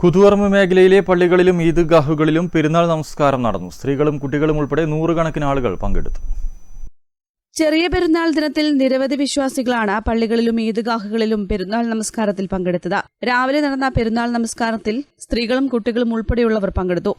കുതുവർമ്മ മേഖലയിലെ പള്ളികളിലും ഈദ്ഗാഹുകളിലും പെരുന്നാൾ നമസ്കാരം നടന്നു. സ്ത്രീകളും കുട്ടികളും ഉൾപ്പെടെ നൂറുകണക്കിന് ആളുകൾ പങ്കെടുത്തു. ചെറിയ പെരുന്നാൾ ദിനത്തിൽ നിരവധി വിശ്വാസികളാണ് പള്ളികളിലും ഈദ്ഗാഹുകളിലും പെരുന്നാൾ നമസ്കാരത്തിൽ പങ്കെടുത്തത്. രാവിലെ നടന്ന പെരുന്നാൾ നമസ്കാരത്തിൽ സ്ത്രീകളും കുട്ടികളും ഉൾപ്പെടെയുള്ളവർ പങ്കെടുത്തു.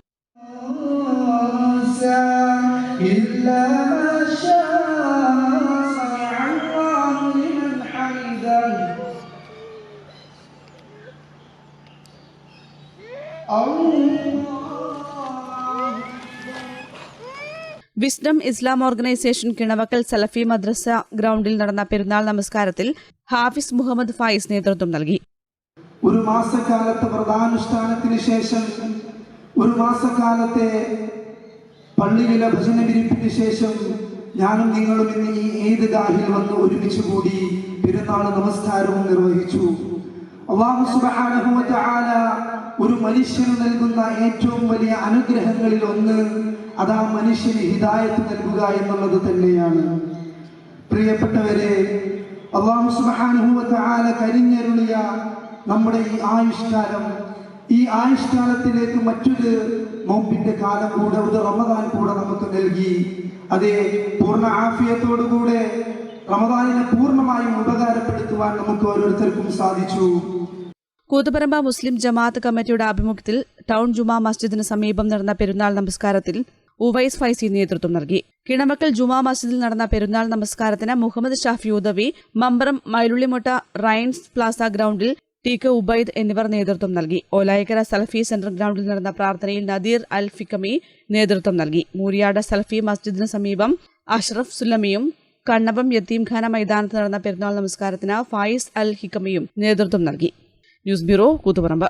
വിസ്ഡം ഇസ്ലാം ഓർഗനൈസേഷൻ കിണവക്കൽ സലഫി മദ്രസ ഗ്രൗണ്ടിൽ നടന്ന പെരുന്നാൾ നമസ്കാരത്തിൽ ഹാഫിസ് മുഹമ്മദ് ഫായിസ് നേതൃത്വം നൽകി. ഒരു മാസക്കാലത്തെ വ്രതാനുഷ്ഠാനത്തിന് ശേഷം ഒരു മാസക്കാലത്തെ പള്ളിയിലെ ഭജന വിരിപ്പിന് ശേഷം ഞാനും നിങ്ങളും ഇന്ന് ഈ ഏത് ഗാഹിൽ വന്ന് ഒരുമിച്ച് കൂടി പെരുന്നാൾ നമസ്കാരവും നിർവഹിച്ചു. അള്ളാഹു വ ഒരു മനുഷ്യന് നൽകുന്ന ഏറ്റവും വലിയ അനുഗ്രഹങ്ങളിൽ ഒന്ന് അതാ മനുഷ്യന് ഹിതായത്ത് നൽകുക എന്നുള്ളത് തന്നെയാണ്. പ്രിയപ്പെട്ടവരെ അള്ളാഹു തആല കരിഞ്ഞരുളിയ നമ്മുടെ ഈ ആയുഷ്കാലം. ഈ ആയുഷ്കാലത്തിലേക്ക് മറ്റൊരു നോമ്പിന്റെ കാലം കൂടെ ഒരു റമദാൻ കൂടെ നമുക്ക് നൽകി. അതേ പൂർണ ആഫിയത്തോടുകൂടെ റമദാനിനെ പൂർണമായും ഉപകാരപ്പെടുത്തുവാൻ നമുക്ക് ഓരോരുത്തർക്കും സാധിച്ചു. കൂത്തുപറമ്പ മുസ്ലിം ജമാഅത്ത് കമ്മിറ്റിയുടെ ആഭിമുഖ്യത്തിൽ ടൗൺ ജുമാ മസ്ജിദിന് സമീപം നടന്ന പെരുന്നാൾ നമസ്കാരത്തിൽ ഉവൈസ് ഫൈസി നേതൃത്വം നൽകി. കിണമക്കൽ ജുമാ മസ്ജിദിൽ നടന്ന പെരുന്നാൾ നമസ്കാരത്തിന് മുഹമ്മദ് ഷാഫി ഉദവി മമ്പറം മൈലുള്ളിമുട്ട റൈൻസ് പ്ലാസ ഗ്രൗണ്ടിൽ ടി കെ ഉബൈദ് എന്നിവർ നേതൃത്വം നൽകി. ഓലായക്കര സൽഫി സെൻട്രൽ ഗ്രൗണ്ടിൽ നടന്ന പ്രാർത്ഥനയിൽ നദീർ അൽ ഫിക്കമി നേതൃത്വം നൽകി. മൂരിയാട സൽഫി മസ്ജിദിന് സമീപം അഷ്റഫ് സുല്ലമിയും കണ്ണപം യത്തീംഖാന മൈതാനത്ത് നടന്ന പെരുന്നാൾ നമസ്കാരത്തിന് ഫായിസ് അൽ ഹിക്കമിയും നേതൃത്വം നൽകി. News bureau Koothuparamba.